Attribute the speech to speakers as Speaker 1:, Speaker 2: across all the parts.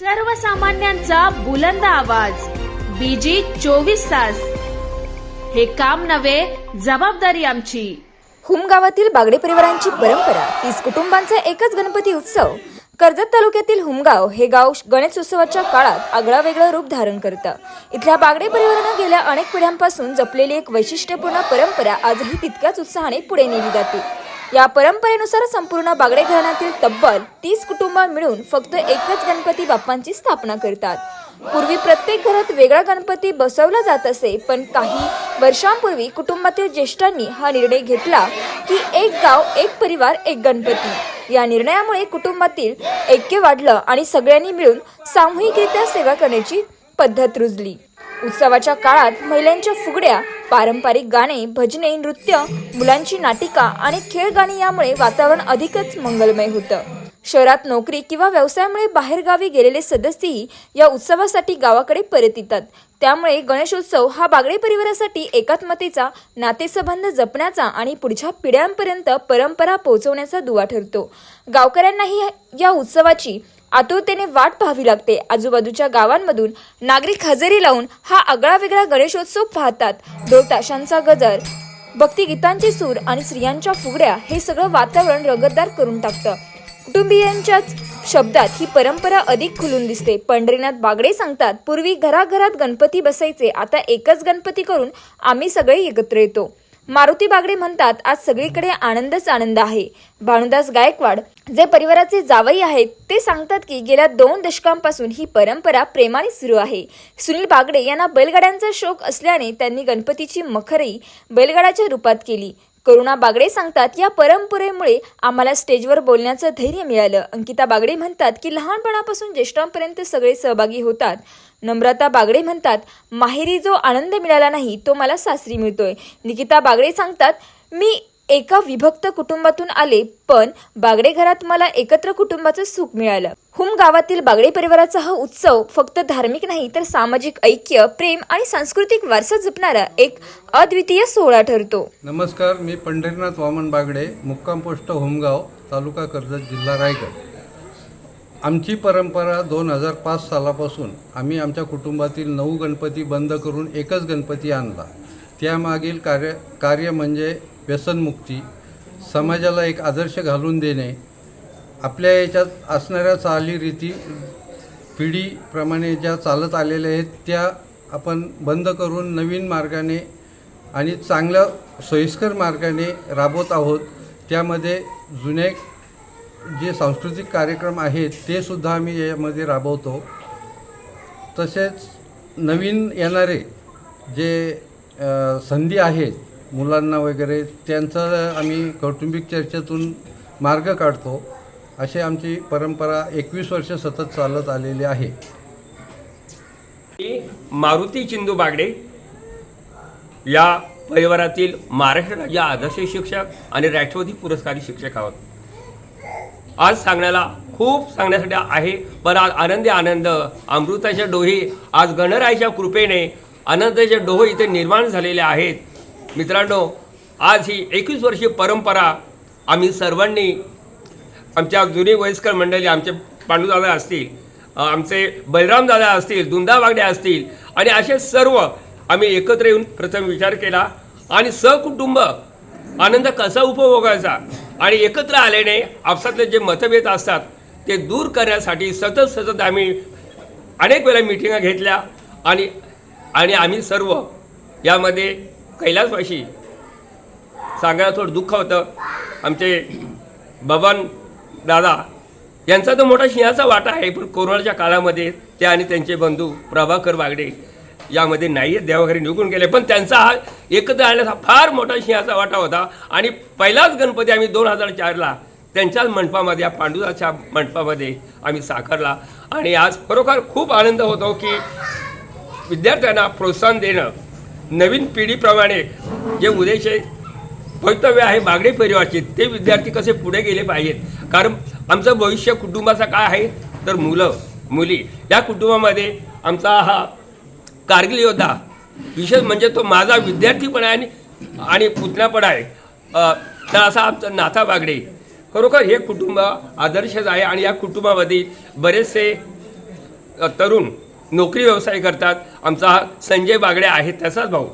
Speaker 1: सर्वसामान्यांचा बुलंद आवाज. बीजी चोवीस तास. हे काम नव्हे जबाबदारी आमची.
Speaker 2: हुम गावातील बागडे परिवारांची परंपरा तीस कुटुंबांचा एकच गणपती उत्सव. कर्जत तालुक्यातील हुमगाव हे गाव गणेशोत्सवाच्या काळात आगळा वेगळं रूप धारण करतं. इथल्या बागडे परिवारानं गेल्या अनेक पिढ्यांपासून जपलेली एक वैशिष्ट्यपूर्ण परंपरा आजही तितक्याच उत्साहाने पुढे नेली जाते. या परंपरेनुसार संपूर्ण बागडे घराण्यातील तब्बल तीस कुटुंब मिळून फक्त एकच गणपती बाप्पांची स्थापना करतात. पूर्वी प्रत्येक घरात वेगळा गणपती बसवला जात असे पण काही वर्षांपूर्वी कुटुंबातील ज्येष्ठांनी हा निर्णय घेतला की एक गाव एक परिवार एक गणपती. या निर्णयामुळे कुटुंबातील ऐक्य वाढलं आणि सगळ्यांनी मिळून सामूहिकरित्या सेवा करण्याची पद्धत रुजली. उत्सवाच्या काळात महिलांच्या फुगड्या पारंपरिक गाणे भजने नृत्य मुलांची नाटिका आणि खेळ गाणी यामुळे वातावरण अधिकच मंगलमय होतं. शहरात नोकरी किंवा व्यवसायामुळे बाहेरगावी गेलेले सदस्यही या उत्सवासाठी गावाकडे परत येतात. त्यामुळे गणेशोत्सव हा बागडे परिवारासाठी एकात्मतेचा नातेसंबंध जपण्याचा आणि पुढच्या पिढ्यांपर्यंत परंपरा पोहोचवण्याचा दुवा ठरतो. गावकऱ्यांनाही या उत्सवाची आतुरतेने वाट पाहावी लागते. आजूबाजूच्या गावांमधून नागरिक हजेरी लावून हा आगळा वेगळा गणेशोत्सव पाहतात. ढोल ताशांचा गजर भक्तिगीतांचे सूर आणि स्त्रियांच्या फुगड्या हे सगळं वातावरण रंगतदार करून टाकतं. कुटुंबियांच्याच शब्दात ही परंपरा अधिक खुलून दिसते. पंढरीनाथ बागडे सांगतात पूर्वी घराघरात गणपती बसायचे आता एकच गणपती करून आम्ही सगळे एकत्र येतो. मारुती बागडे म्हणतात आज सगळीकडे आनंदच आनंद आहे. भानुदास गायकवाड जे परिवाराचे जावई आहेत ते सांगतात की गेल्या दोन दशकांपासून ही परंपरा प्रेमाने सुरू आहे. सुनील बागडे यांना बैलगाड्यांचा शोक असल्याने त्यांनी गणपतीची मखरही बैलगाड्याच्या रूपात केली. करुणा बागडे सांगतात या परंपरेमुळे आम्हाला स्टेजवर बोलण्याचं धैर्य मिळालं. अंकिता बागडे म्हणतात की लहानपणापासून ज्येष्ठांपर्यंत सगळे सहभागी होतात. नम्रता बागडे म्हणतात माहेरी जो आनंद मिळाला नाही तो मला सासरी मिळतोय. निकिता बागडे सांगतात मी एका विभक्त कुटुंबातून आले पण बागडे घरात मला एकत्र कुटुंबाचं सुख मिळालं. हुम गावातील बागडे परिवाराचा हा उत्सव फक्त धार्मिक नाही तर सामाजिक ऐक्य प्रेम आणि सांस्कृतिक वारसा जपणारा एक अद्वितीय सोहळा ठरतो.
Speaker 3: नमस्कार मी पंढरीनाथ वामन बागडे मुक्काम पोस्ट होमगाव तालुका कर्जत जिल्हा रायगड. आमची परंपरा दोन हजार पाच सालापासून आम्ही आमच्या कुटुंबातील नऊ गणपती बंद करून एकच गणपती आणला. त्यामागील कार्य कार्य म्हणजे व्यसनमुक्ती समाजाला एक आदर्श घालून देणे आपल्या याच्यात असणाऱ्या चालीरीती पिढीप्रमाणे ज्या चालत आलेल्या आहेत त्या आपण बंद करून नवीन मार्गाने आणि चांगल्या सोयीस्कर मार्गाने राबवत आहोत. त्यामध्ये जुने जे सांस्कृतिक कार्यक्रम आहेत ते सुद्धा आम्ही यामध्ये राबवतो. तसेच नवीन येणारे जे संधी आहेत मुलांना वगैरे त्यांचं आम्ही कौटुंबिक चर्चेतून मार्ग काढतो. अशी आमची परंपरा एकवीस वर्ष सतत चालत आलेली आहे.
Speaker 4: मारुती चिंदू बागडे या परिवारातील महाराष्ट्र राज्य आदर्श शिक्षक आणि राष्ट्रवादी पुरस्कारी शिक्षक आहोत. आज सांगण्याला खूप सांगण्यासाठी आहे पण आज आनंदी आनंद अमृताच्या डोही आज गणरायाच्या कृपेने आनंदाचे डोह इथे निर्माण झालेले आहेत. मित्रांनो आज ही एकवीस वर्षीय परंपरा आम्ही सर्वांनी आमच्या जुनी वयस्कर मंडळी आमचे पांडुदादा असतील आमचे बलरामदादा असतील दुंदावागडे असतील आणि असे सर्व आम्ही एकत्र येऊन प्रथम विचार केला आणि सहकुटुंब आनंद कसा उपभोगायचा आणि एकत्र आल्याने आपसातले जे मतभेद असतात ते दूर करण्यासाठी सतत सतत आम्ही अनेक वेळा मिटिंगा घेतल्या आणि आणि आम्ही सर्व यामध्ये कैलासवाशी सांगायला थोडं दुःख होतं. आमचे बबन दादा यांचा तर मोठा सिंहाचा वाटा आहे पण कोरोनाच्या काळामध्ये ते आणि त्यांचे बंधू प्रभाकर बागडे यामध्ये नाही आहेत देवाघरी निघून गेले. पण त्यांचा हा एकत्र आणण्याचा फार मोठा सिंहाचा वाटा होता. आणि पहिलाच गणपती आम्ही दोन हजार चारला त्यांच्याच मंडपामध्ये या पांडुराच्या मंडपामध्ये आम्ही साकारला. आणि आज खरोखर खूप आनंद होतो की विद्यार्थ्यांना प्रोत्साहन देणं नवीन पिढीप्रमाणे जे उद्याचे भवितव्य आहे बागडे परिवारचे ते विद्यार्थी कसे पुढे गेले पाहिजेत? कारण आमचं भविष्य कुटुंबाचं काय आहे? तर मुलं मुली. या कुटुंबामध्ये आमचा हा कारगिल योद्धा विशेष म्हणजे तो माझा विद्यार्थी पण आहे आणि आणि पुतण्या पण आहे. तर असा आमचा नाथा बागडे. खरोखर हे कुटुंब आदर्शच आहे आणि या कुटुंबामध्ये बरेचसे तरुण नोकरी व्यवसाय करतात. आमचा हा संजय बागडे आहे त्याचाच भाऊ.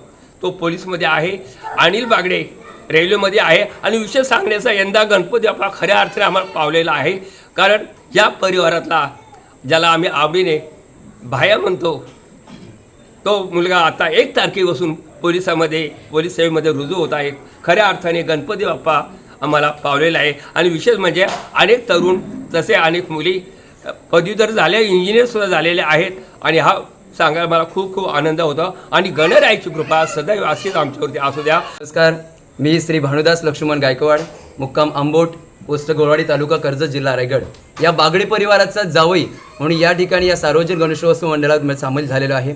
Speaker 4: तो पोलीसमध्ये आहे अनिल बागडे रेल्वेमध्ये आहे आणि विशेष सांगण्याचा यंदा गणपती आपला खऱ्या अर्थाने आम्हाला पावलेला आहे. कारण या परिवारातला ज्याला आम्ही आवडीने भाया म्हणतो तो मुलगा आता एक तारखेपासून पोलिसामध्ये पोलीस सेवेमध्ये रुजू होत आहे. खऱ्या अर्थाने गणपती बाप्पा आम्हाला पावलेला आहे. आणि विशेष म्हणजे अनेक तरुण तसे अनेक मुली पदवीधर झाले इंजिनियरसुद्धा झालेले आहेत. आणि हा सांगायला मला खूप खूप आनंद होता. आणि गणरायाची कृपा सदैव अशीच आमच्यावरती असू द्या.
Speaker 5: नमस्कार. मी श्री भानुदास लक्ष्मण गायकवाड मुक्काम आंबोट पोस्ट गोळवाडी तालुका कर्जत जिल्हा रायगड. या बागडे परिवाराचा जावई म्हणून या ठिकाणी या सार्वजनिक गणेशोत्सव मंडळात सामील झालेलो आहे.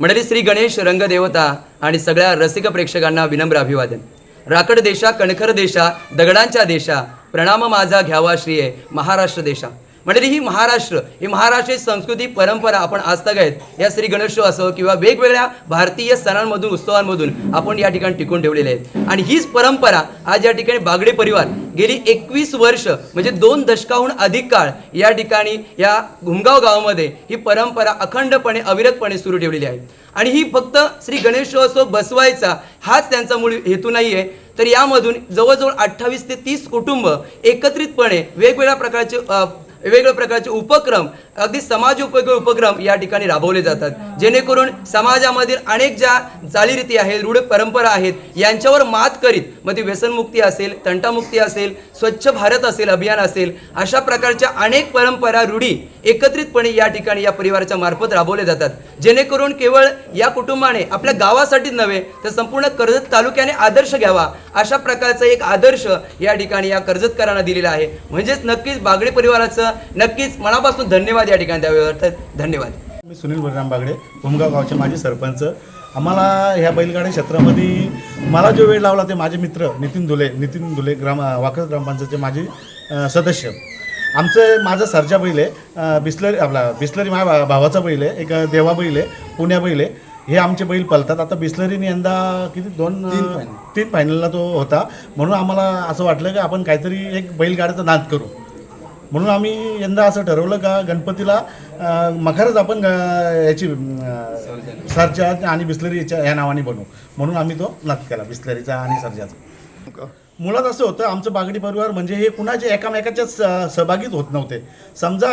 Speaker 5: मंडळी श्री गणेश रंगदेवता आणि सगळ्या रसिक प्रेक्षकांना विनम्र अभिवादन. राकड देशा कणखर देशा दगडांच्या देशा प्रणाम माझा घ्यावा श्रीये महाराष्ट्र देशा. म्हणजे ही महाराष्ट्र ही महाराष्ट्राची संस्कृती परंपरा आपण आजतक आहेत या श्री गणेशोत्सव असो किंवा वेगवेगळ्या भारतीय सणांमधून उत्सवांमधून आपण या ठिकाणी टिकून ठेवलेले आहेत. आणि हीच परंपरा आज या ठिकाणी बागडे परिवार गेली एकवीस वर्ष म्हणजे दोन दशकाहून अधिक काळ या ठिकाणी या घुमगाव गावामध्ये ही परंपरा अखंडपणे अविरतपणे सुरू ठेवलेली आहे. आणि ही फक्त श्री गणेशोत्सव बसवायचा हाच त्यांचा मूळ हेतू नाही आहे तर यामधून जवळजवळ अठ्ठावीस ते तीस कुटुंब एकत्रितपणे वेगवेगळ्या प्रकारचे वेगवेगळ्या प्रकारचे उपक्रम अगदी समाज उपयोगी उपक्रम या ठिकाणी राबवले जातात. जेणेकरून समाजामधील अनेक ज्या चालीरीती आहेत रूढ परंपरा आहेत यांच्यावर मात करीत मग ती व्यसनमुक्ती असेल तंटामुक्ती असेल स्वच्छ भारत असेल अभियान असेल अशा प्रकारच्या अनेक परंपरा रूढी एकत्रितपणे या ठिकाणी या परिवाराच्या मार्फत राबवले जातात. जेणेकरून केवळ या कुटुंबाने आपल्या गावासाठीच नव्हे तर संपूर्ण कर्जत तालुक्याने आदर्श घ्यावा. अशा प्रकारचा एक आदर्श या ठिकाणी या कर्जतकरांना दिलेला आहे. म्हणजेच नक्कीच बागडे परिवाराचं नक्कीच मनापासून धन्यवाद या ठिकाणी द्यावे. धन्यवाद.
Speaker 6: मी सुनील बलराम बागडे उमगाव गावचे माजी सरपंच. आम्हाला ह्या बैलगाडी क्षेत्रामध्ये मला जो वेळ लावला ते माझे मित्र नितीन दुले नितीन दुले ग्राम वाकस ग्रामपंचायतचे अ, सदस्य. आमचं माझं सरजा बैल आहे बिस्लरी आपला बिस्लरी माझ्या भावाचा बैल आहे एक देवा बैल आहे पुण्या बैल आहे. हे आमचे बैल पलतात आता बिस्लरीने यंदा किती दोन तीन फायनलला तो होता. म्हणून आम्हाला असं वाटलं की आपण काहीतरी एक बैलगाड्याचा नाद करू. म्हणून आम्ही यंदा असं ठरवलं का गणपतीला मखरच आपण ग याची अं, सर्जा आणि बिस्लरीच्या या नावाने बनवू. म्हणून आम्ही तो नाद केला बिस्लरीचा आणि सर्जाचा. मुळात असं होतं आमचं बागडी परिवार म्हणजे हे कुणाचे एकामेकाच्या स- सहभागीत होत नव्हते. समजा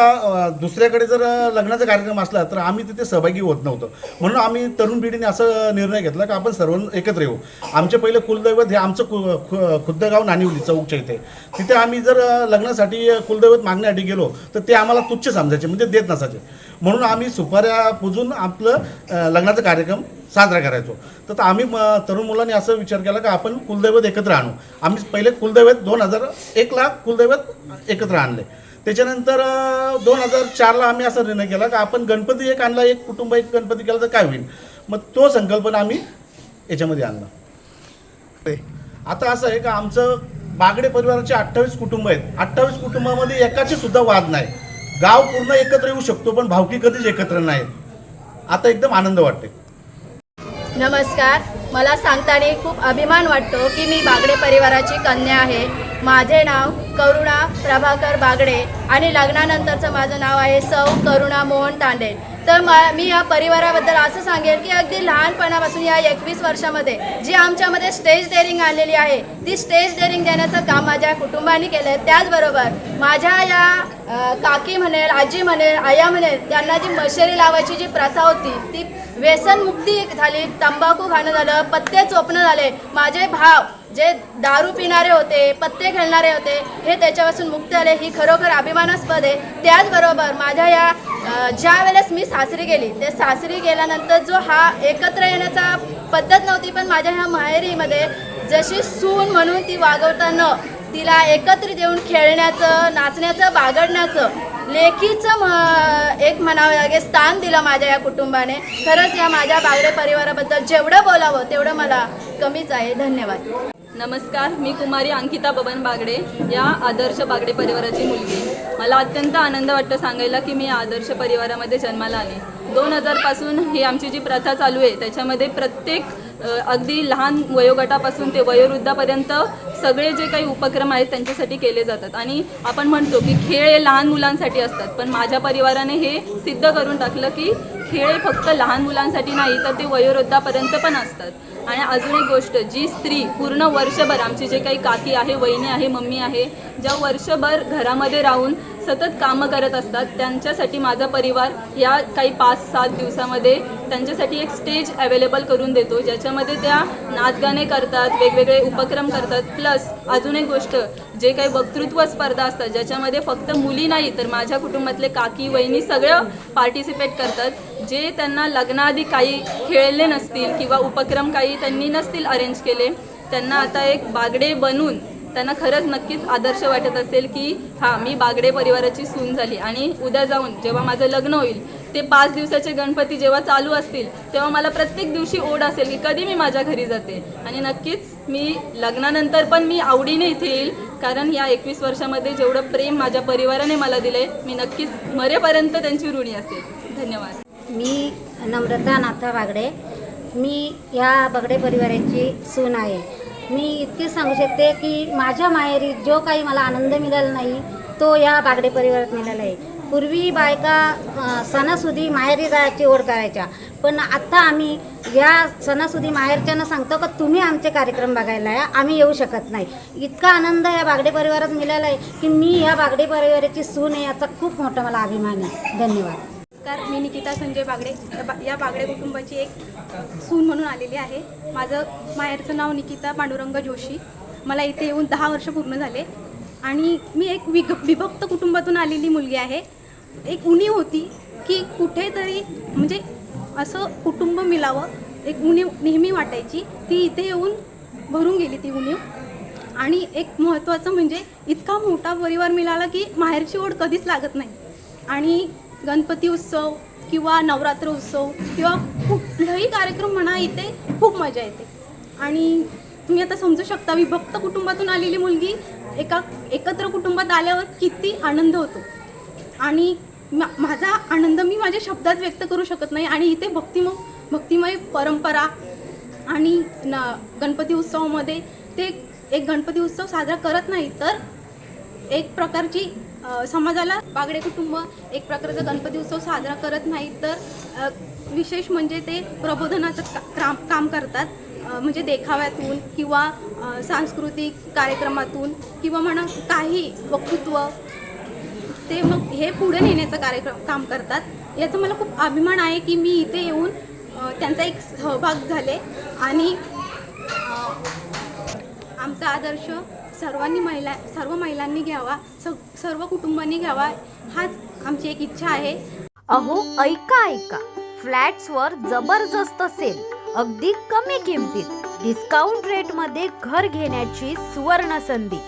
Speaker 6: दुसऱ्याकडे जर लग्नाचा कार्यक्रम असला तर आम्ही तिथे सहभागी होत नव्हतो. म्हणून आम्ही तरुण पिढीने असं निर्णय घेतला की आपण सर्व एकत्र येऊ. आमचे पहिले कुलदैवत हे आमचं कु खु- खुद्द गाव नानिवली चौकच्या इथे. तिथे आम्ही जर लग्नासाठी कुलदैवत मागण्यासाठी गेलो तर ते आम्हाला तुच्छ समजायचे म्हणजे देत नसायचे. म्हणून आम्ही सुपाऱ्या पुजून आपलं लग्नाचा कार्यक्रम साजरा करायचो. तर आम्ही तरुण मुलांनी असं विचार केला की आपण कुलदैवत एकत्र आणू. आम्ही पहिले कुलदैवत दोन हजार एकला कुलदैवत एकत्र आणले. त्याच्यानंतर दोन हजार चारला आम्ही असा निर्णय केला की आपण गणपती एक आणला एक कुटुंब एक गणपती केला तर काय होईल? मग तो संकल्पना आम्ही याच्यामध्ये आणला. आता असं आहे का आमचं बागडे परिवाराचे अठ्ठावीस कुटुंब आहेत. अठ्ठावीस कुटुंबामध्ये एकाचे सुद्धा वाद नाही. गाव पूर्ण एकत्र येऊ शकतो पण भावकी कधीच एकत्र नाही आता एकदम आनंद वाटते.
Speaker 7: नमस्कार. मला सांगताना खूप अभिमान वाटतो की मी बागडे परिवाराची कन्या आहे. माझे नाव करुणा प्रभाकर बागडे आणि लग्नानंतरचं माझं नाव आहे सौ करुणा मोहन तांडे तर मी या परिवाराबद्दल असं सांगेल की अगदी लहानपणापासून या एकवीस वर्षामध्ये जी आमच्यामध्ये स्टेज डेअरिंग आलेली आहे ती स्टेज डेअरिंग देण्याचं काम माझ्या कुटुंबाने केलं आहे त्याचबरोबर माझ्या या काकी म्हणेल आजी म्हणेल आया म्हणेल त्यांना जी मशेरी लावायची जी प्रथा होती ती व्यसनमुक्ती झाली तंबाखू खाणं झालं पत्ते चोपणं झाले. माझे भाव जे दारू पिणारे होते पत्ते खेळणारे होते हे त्याच्यापासून मुक्त आले ही खरोखर अभिमानास्पद आहे. त्याचबरोबर माझ्या या ज्या वेळेस मी सासरी गेली ते सासरी गेल्यानंतर जो हा एकत्र येण्याचा पद्धत नव्हती पण माझ्या ह्या माहेरीमध्ये जशी सून म्हणून ती वागवताना तिला एकत्रित येऊन खेळण्याचं नाचण्याचं बागडण्याचं लेखीचं म एक म्हणावं लागेल स्थान दिलं माझ्या या कुटुंबाने. खरंच या माझ्या बागडे परिवाराबद्दल जेवढं बोलावं तेवढं मला कमीच आहे. धन्यवाद.
Speaker 8: नमस्कार मी कुमारी अंकिता बबन बागडे या आदर्श बागडे परिवाराची मुलगी. मला अत्यंत आनंद वाटतं सांगायला की मी आदर्श परिवारामध्ये जन्माला आले. दोन हजारपासून ही आमची जी प्रथा चालू आहे त्याच्यामध्ये प्रत्येक अगदी लहान वयोगटापासून ते वयोवृद्धापर्यंत सगळे जे काही उपक्रम आहेत त्यांच्यासाठी केले जातात. आणि आपण म्हणतो की खेळ हे लहान मुलांसाठी असतात पण माझ्या परिवाराने हे सिद्ध करून टाकलं की खेळ हे फक्त लहान मुलांसाठी नाही तर ते वयोवृद्धापर्यंत पण असतात. आणि अजून एक गोष्ट जी स्त्री पूर्ण वर्षभर आमची जे काही काकी आहे वहिनी आहे मम्मी आहे ज्या वर्षभर घरामध्ये राहून सतत कामं करत असतात. त्यांच्यासाठी माझा परिवार या काही पाच सात दिवसामध्ये त्यांच्यासाठी एक स्टेज अवेलेबल करून देतो. ज्याच्यामध्ये त्या नाचगाणे करतात वेगवेगळे उपक्रम करतात. प्लस अजून एक गोष्ट जे काही वक्तृत्व स्पर्धा असतात ज्याच्यामध्ये फक्त मुली नाही तर माझ्या कुटुंबातले काकी वहिनी सगळं पार्टिसिपेट करतात. जे त्यांना लग्नाआधी काही खेळले नसतील किंवा उपक्रम काही त्यांनी नसतील अरेंज केले त्यांना आता एक बागडे बनून त्यांना खरंच नक्कीच आदर्श वाटत असेल की हां मी बागडे परिवाराची सून झाली आणि उद्या जाऊन जेव्हा माझं लग्न होईल ते पाच दिवसाचे गणपती जेव्हा चालू असतील तेव्हा मला प्रत्येक दिवशी ओढ असेल की कधी मी माझ्या घरी जाते. आणि नक्कीच मी लग्नानंतर पण मी आवडीने इथे येईल कारण या एकवीस वर्षामध्ये जेवढं प्रेम माझ्या परिवाराने मला दिले मी नक्कीच मरेपर्यंत त्यांची ऋणी असेल. धन्यवाद.
Speaker 9: मी नम्रता नाथा बागडे. मी या बागडे परिवाराची सून आहे. मी इतकेच सांगू शकते की माझ्या माहेरी जो काही मला आनंद मिळाला नाही तो या बागडे परिवारात मिळाला आहे. पूर्वी बायका सणासुदी माहेरी जायची ओढ करायच्या. पण आत्ता आम्ही या सणासुदी माहेरच्यानं सांगतो का तुम्ही आमचे कार्यक्रम बघायला या आम्ही येऊ शकत नाही. इतका आनंद या बागडे परिवारात मिळाला आहे की मी या बागडे परिवाराची सून आहे याचा खूप मोठा मला अभिमान आहे. धन्यवाद.
Speaker 7: नमस्कार मी निकिता संजय बागडे. या बा- या बागडे कुटुंबाची एक सून म्हणून आलेली आहे. माझं माहेरचं नाव निकिता पांडुरंग जोशी. मला इथे येऊन दहा वर्ष पूर्ण झाले. आणि मी एक विग विभक्त कुटुंबातून आलेली मुलगी आहे. एक उणीव होती की कुठेतरी म्हणजे असं कुटुंब मिलावं एक उणीव नेहमी वाटायची. ती इथे येऊन भरून गेली ती उणीव आणि एक महत्त्वाचं म्हणजे इतका मोठा परिवार मिळाला की माहेरची ओढ कधीच लागत नाही. आणि गणपती उत्सव किंवा नवरात्र उत्सव किंवा कुठलाही कार्यक्रम म्हणा इथे खूप मजा येते. आणि तुम्ही आता समजू शकता विभक्त कुटुंबातून आलेली मुलगी एका एकत्र कुटुंबात आल्यावर किती आनंद होतो. आणि मा माझा आनंद मी माझ्या शब्दात व्यक्त करू शकत नाही. आणि इथे भक्तिम भक्तिमय परंपरा आणि न गणपती उत्सवामध्ये ते एक गणपती उत्सव साजरा करत नाही तर एक प्रकारची समाजाला बागडे कुटुंब एक प्रकारचा गणपती उत्सव साजरा करत नाही तर विशेष म्हणजे ते प्रबोधनाचं का काम काम करतात. म्हणजे देखाव्यातून किंवा सांस्कृतिक कार्यक्रमातून किंवा म्हणा काही वक्तृत्व ते मग हे पुढे नेण्याचं कार्यक्रम काम करतात. याचा मला खूप अभिमान आहे की मी इथे येऊन त्यांचा एक सहभाग झाले आणि आमचा आदर्श सर्वांनी महिला सर्व महिलांनी घ्यावा सर्व कुटुंबांनी घ्यावा हाच आमची एक इच्छा आहे.
Speaker 10: अहो ऐका ऐका. फ्लॅट्सवर जबरदस्त सेल अगदी कमी किमतीत. डिस्काउंट रेटमध्ये घर घेण्याची सुवर्ण संधी.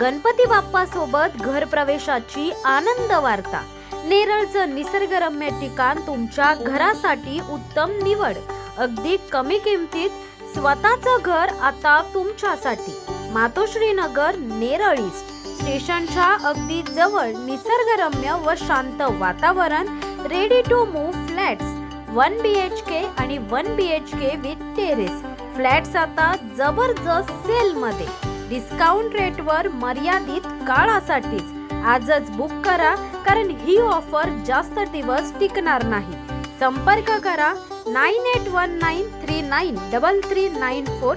Speaker 10: गणपती बाप्पा सोबत घर प्रवेशाची आनंद वार्ता. नेरळचं निसर्गरम्य ठिकाण तुमच्या घरासाठी उत्तम निवड. अगदी कमी किमतीत स्वतःचं घर आता तुमच्यासाठी. मातोश्री नगर नेरळ ईस्ट. स्टेशनच्या अगदी जवळ निसर्गरम्य व शांत वातावरण ready to move flats one B H K आणि one B H K with terrace flats आता जबरदस्त सेलमध्ये डिस्काउंट रेटवर मर्यादित काळासाठीच. आजच बुक करा कारण ही ऑफर जास्त दिवस टिकणार नाही. संपर्क करा nine eight one nine three nine double three nine four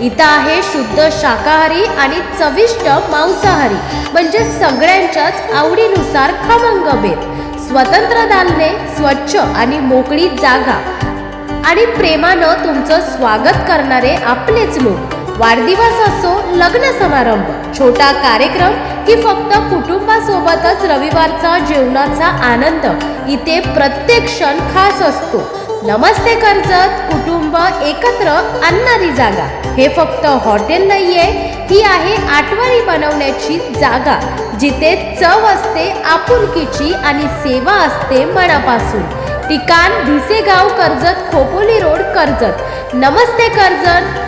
Speaker 11: इथं आहे शुद्ध शाकाहारी आणि चविष्ट मांसाहारी. म्हणजे सगळ्यांच्याच आवडीनुसार खमंग बेत स्वतंत्र दालने स्वच्छ आणि मोकळी जागा. आणि प्रेमानं तुमचं स्वागत करणारे आपलेच लोक. वाढदिवस असो लग्न समारंभ छोटा कार्यक्रम की फक्त कुटुंबासोबतच रविवारचा जेवणाचा आनंद इथे प्रत्येक क्षण खास असतो. नमस्ते कर्जत कुटुंब एकत्र आणणारी जागा. हे फक्त हॉटेल नाही आहे ही आहे आठवणी बनवण्याची जागा जिथे चव असते आपुलकीची आणि सेवा असते मनापासून. ठिकाण भिसेगाव कर्जत खोपोली रोड कर्जत. नमस्ते कर्जत!